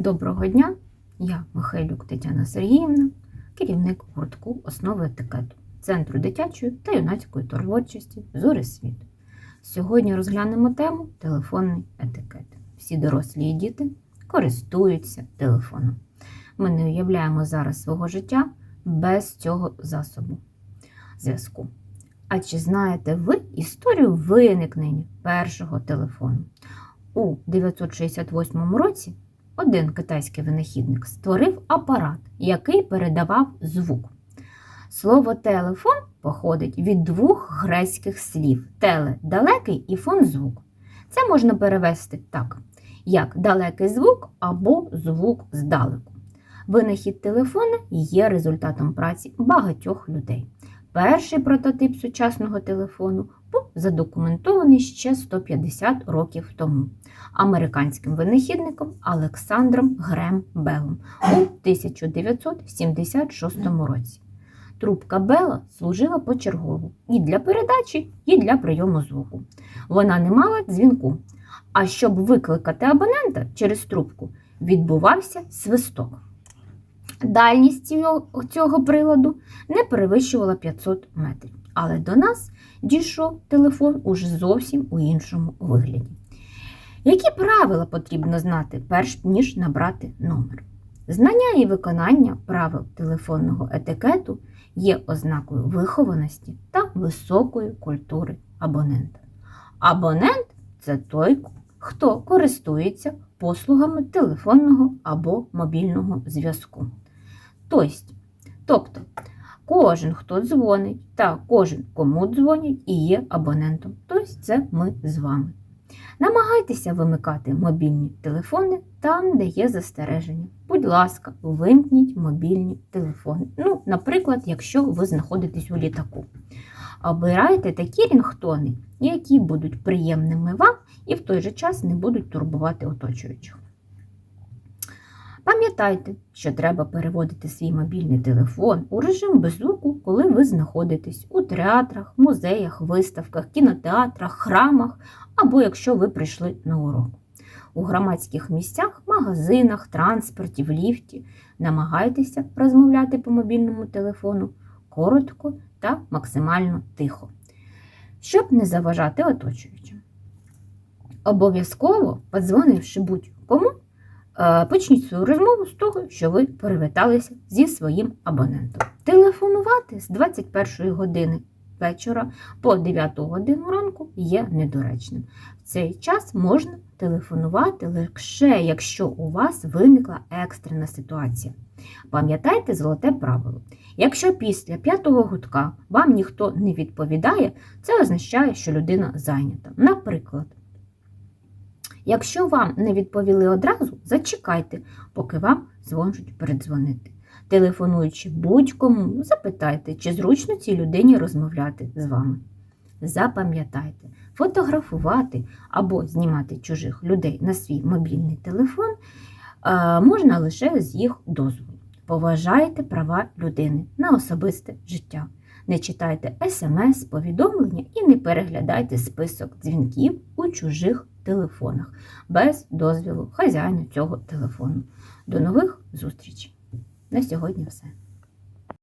Доброго дня! Я Михайлюк Тетяна Сергіївна, керівник гуртку основи етикету Центру дитячої та юнацької творчості Зори світу. Сьогодні розглянемо тему телефонний етикет. Всі дорослі і діти користуються телефоном. Ми не уявляємо зараз свого життя без цього засобу зв'язку. А чи знаєте ви історію виникнення першого телефону? У 968 році один китайський винахідник створив апарат, який передавав звук. Слово телефон походить від двох грецьких слів теле далекий і фон звук. Це можна перевести так, як далекий звук або звук здалеку. Винахід телефона є результатом праці багатьох людей. Перший прототип сучасного телефону був задокументований ще 150 років тому американським винахідником Олександром Грем Беллом у 1976 році. Трубка Бела служила почергово і для передачі, і для прийому звуку. Вона не мала дзвінку. А щоб викликати абонента через трубку, відбувався свисток. Дальність цього, приладу не перевищувала 500 метрів, але до нас дійшов телефон уже зовсім у іншому вигляді. Які правила потрібно знати, перш ніж набрати номер? Знання і виконання правил телефонного етикету є ознакою вихованості та високої культури абонента. Абонент це той, хто користується послугами телефонного або мобільного зв'язку. Тобто, кожен, хто дзвонить, та кожен, кому дзвонять, і є абонентом. Тобто, це ми з вами. Намагайтеся вимикати мобільні телефони там, де є застереження. Будь ласка, вимкніть мобільні телефони. Ну, наприклад, якщо ви знаходитесь у літаку. Обирайте такі рінгтони, які будуть приємними вам і в той же час не будуть турбувати оточуючих. Пам'ятайте, що треба переводити свій мобільний телефон у режим без звуку, коли ви знаходитесь у театрах, музеях, виставках, кінотеатрах, храмах або якщо ви прийшли на урок. У громадських місцях, магазинах, транспорті, в ліфті намагайтеся розмовляти по мобільному телефону коротко та максимально тихо, щоб не заважати оточуючим. Обов'язково, подзвонивши будь-кому, почніть свою розмову з того, що ви привіталися зі своїм абонентом. Телефонувати з 21 години вечора по 9 годину ранку є недоречним. В цей час можна телефонувати лише якщо у вас виникла екстрена ситуація. Пам'ятайте золоте правило. Якщо після п'ятого гудка вам ніхто не відповідає, це означає, що людина зайнята. Наприклад, Якщо вам не відповіли одразу, зачекайте, поки вам зможуть передзвонити. Телефонуючи будь-кому, запитайте, чи зручно цій людині розмовляти з вами. Запам'ятайте, фотографувати або знімати чужих людей на свій мобільний телефон можна лише з їх дозволу. Поважайте права людини на особисте життя. Не читайте смс, повідомлення і не переглядайте список дзвінків у чужих телефонах без дозвілу хазяїна цього телефону. До нових зустрічей! На сьогодні все.